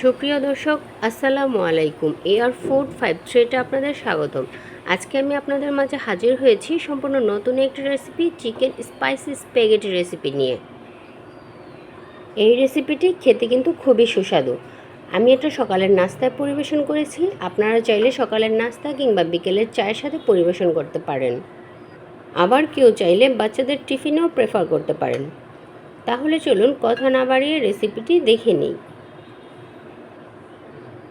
সুপ্রিয় দর্শক, আসসালামু আলাইকুম। এয়ার ফুড ফাইভ থ্রিতে আপনাদের স্বাগতম। আজকে আমি আপনাদের মাঝে হাজির হয়েছি সম্পূর্ণ নতুন একটি recipe chicken spicy spaghetti recipe নিয়ে। এই রেসিপিটি খেতে কিন্তু খুবই সুস্বাদু। আমি এটা সকালের নাস্তায় পরিবেশন করেছি। আপনারা চাইলে সকালের নাস্তা কিংবা বিকেলের চায়ের সাথে পরিবেশন করতে পারেন। আবার কেউ চাইলে বাচ্চাদের টিফিনেও প্রেফার করতে পারেন। তাহলে চলুন কথা না বাড়িয়ে রেসিপিটি দেখে নিই।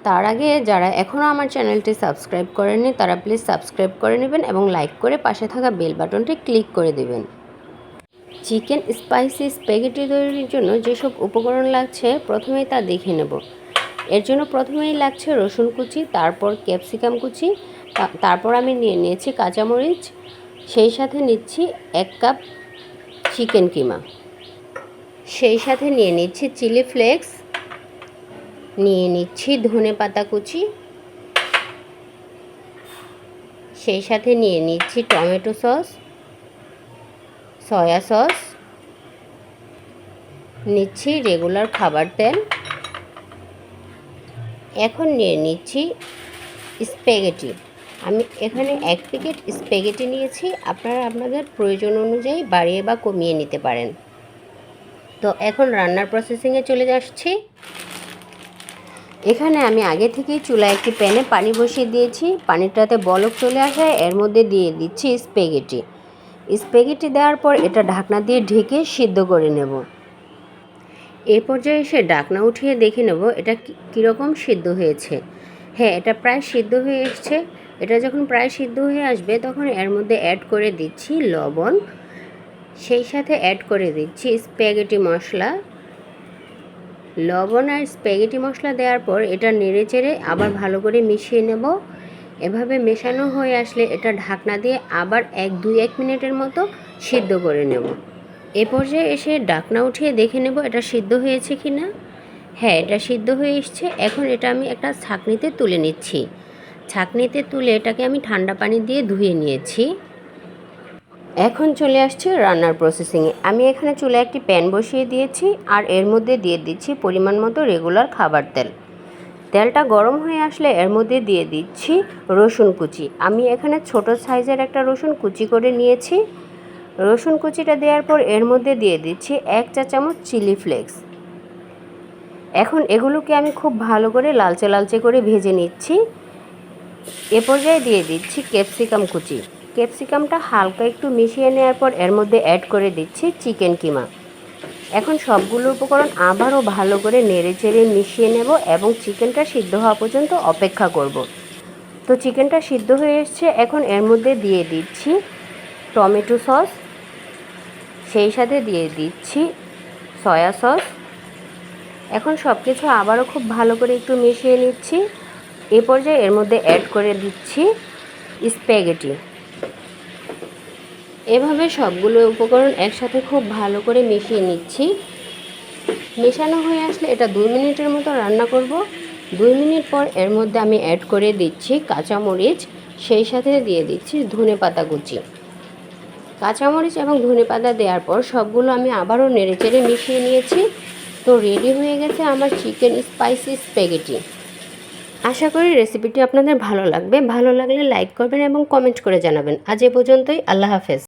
তার আগে যারা এখনও আমার চ্যানেলটি সাবস্ক্রাইব করেননি, তারা প্লিজ সাবস্ক্রাইব করে নেবেন এবং লাইক করে পাশে থাকা বেল বাটনটি ক্লিক করে দেবেন। চিকেন স্পাইসি স্প্যাগেটি তৈরির জন্য যেসব উপকরণ লাগছে, প্রথমেই তা দেখে নেব। এর জন্য প্রথমেই লাগছে রসুন কুচি, তারপর ক্যাপসিকাম কুচি তারপর আমি নিয়ে নিয়েছি কাঁচামরিচ, সেই সাথে নিচ্ছি এক কাপ চিকেন কিমা। সেই সাথে নিয়ে নিচ্ছি চিলি ফ্লেক্স নিয়ে নিচ্ছি ধনে পাতা কুচি। সেই সাথে নিয়ে নিচ্ছি টমেটো সস, সয়া সস। নিচ্ছি রেগুলার খাবার তেল। এখন নিয়ে নিচ্ছি স্প্যাগেটি। আমি এখানে এক প্যাকেট স্প্যাগেটি নিয়েছি। আপনারা আপনাদের প্রয়োজন অনুযায়ী বাড়িয়ে বা কমিয়ে নিতে পারেন। তো এখন রান্নার প্রসেসিংয়ে চলে যাচ্ছি। এখানে আমি আগে থেকেই চুলায় একটি প্যানে পানি বসিয়ে দিয়েছি। পানিটাতে বলক চলে আসায় এর মধ্যে দিয়ে দিচ্ছি স্প্যাগেটি স্প্যাগেটি দেওয়ার পর এটা ঢাকনা দিয়ে ঢেকে সিদ্ধ করে নেব। এ পর্যায়ে এসে ঢাকনা উঠিয়ে দেখে নেব এটা কীরকম সিদ্ধ হয়েছে। হ্যাঁ এটা প্রায় সিদ্ধ হয়ে এসছে। এটা যখন প্রায় সিদ্ধ হয়ে আসবে, তখন এর মধ্যে অ্যাড করে দিচ্ছি লবণ। সেই সাথে অ্যাড করে দিচ্ছি স্প্যাগেটি মশলা। লবণ আর স্প্যাগেটি মশলা দেওয়ার পর এটা নেড়ে চেড়ে আবার ভালো করে মিশিয়ে নেব। এভাবে মেশানো হয়ে আসলে এটা ঢাকনা দিয়ে আবার এক দুই এক মিনিটের মতো সিদ্ধ করে নেব। এ পর্যায়ে এসে ঢাকনা উঠিয়ে দেখে নেব এটা সিদ্ধ হয়েছে কি না হ্যাঁ এটা সিদ্ধ হয়ে এসছে। এখন এটা আমি একটা ছাঁকনিতে তুলে নিচ্ছি। ছাঁকনিতে তুলে এটাকে আমি ঠান্ডা পানি দিয়ে ধুয়ে নিয়েছি। এখন চলে আসছে রান্নার প্রসেসিংয়ে আমি এখানে চুলে একটি প্যান বসিয়ে দিয়েছি আর এর মধ্যে দিয়ে দিচ্ছি পরিমাণ মতো রেগুলার খাবার তেল। তেলটা গরম হয়ে আসলে এর মধ্যে দিয়ে দিচ্ছি রসুন কুচি। আমি এখানে ছোট সাইজের একটা রসুন কুচি করে নিয়েছি। রসুন কুচিটা দেওয়ার পর এর মধ্যে দিয়ে দিচ্ছি এক চা চামচ চিলি ফ্লেক্স। এখন এগুলোকে আমি খুব ভালো করে লালচে লালচে করে ভেজে নিচ্ছি। এ পর্যায়ে দিয়ে দিচ্ছি ক্যাপসিকাম কুচি। ক্যাপসিকামটা হালকা একটু মিশিয়ে নেওয়ার পর এর মধ্যে অ্যাড করে দিচ্ছি চিকেন কিমা। এখন সবগুলো উপকরণ আবারও ভালো করে নেড়ে চেড়ে মিশিয়ে নেব এবং চিকেনটা সিদ্ধ হওয়া পর্যন্ত অপেক্ষা করব। তো চিকেনটা সিদ্ধ হয়ে এসছে, এখন এর মধ্যে দিয়ে দিচ্ছি টমেটো সস, সেই সাথে দিয়ে দিচ্ছি সয়া সস। এখন সব কিছু আবারও খুব ভালো করে একটু মিশিয়ে নিচ্ছি। এ পর্যায়ে এর মধ্যে অ্যাড করে দিচ্ছি স্প্যাগেটি এভাবে সবগুলো উপকরণ একসাথে খুব ভালো করে মিশিয়ে নিচ্ছি। মেশানো হয়ে আসলে এটা দুই মিনিটের মতো রান্না করব। দুই মিনিট পর এর মধ্যে আমি অ্যাড করে দিচ্ছি কাঁচামরিচ, সেই সাথে দিয়ে দিচ্ছি ধনে পাতা কুচি। কাঁচামরিচ এবং ধনে পাতা দেওয়ার পর সবগুলো আমি আবারও নেড়েচেড়ে মিশিয়ে নিয়েছি। তো রেডি হয়ে গেছে আমার চিকেন স্পাইসি স্প্যাগেটি আশা করি রেসিপিটি আপনাদের ভালো লাগবে। ভালো লাগলে লাইক করবেন এবং কমেন্ট করে জানাবেন। আজ এ পর্যন্তই। আল্লাহ হাফেজ।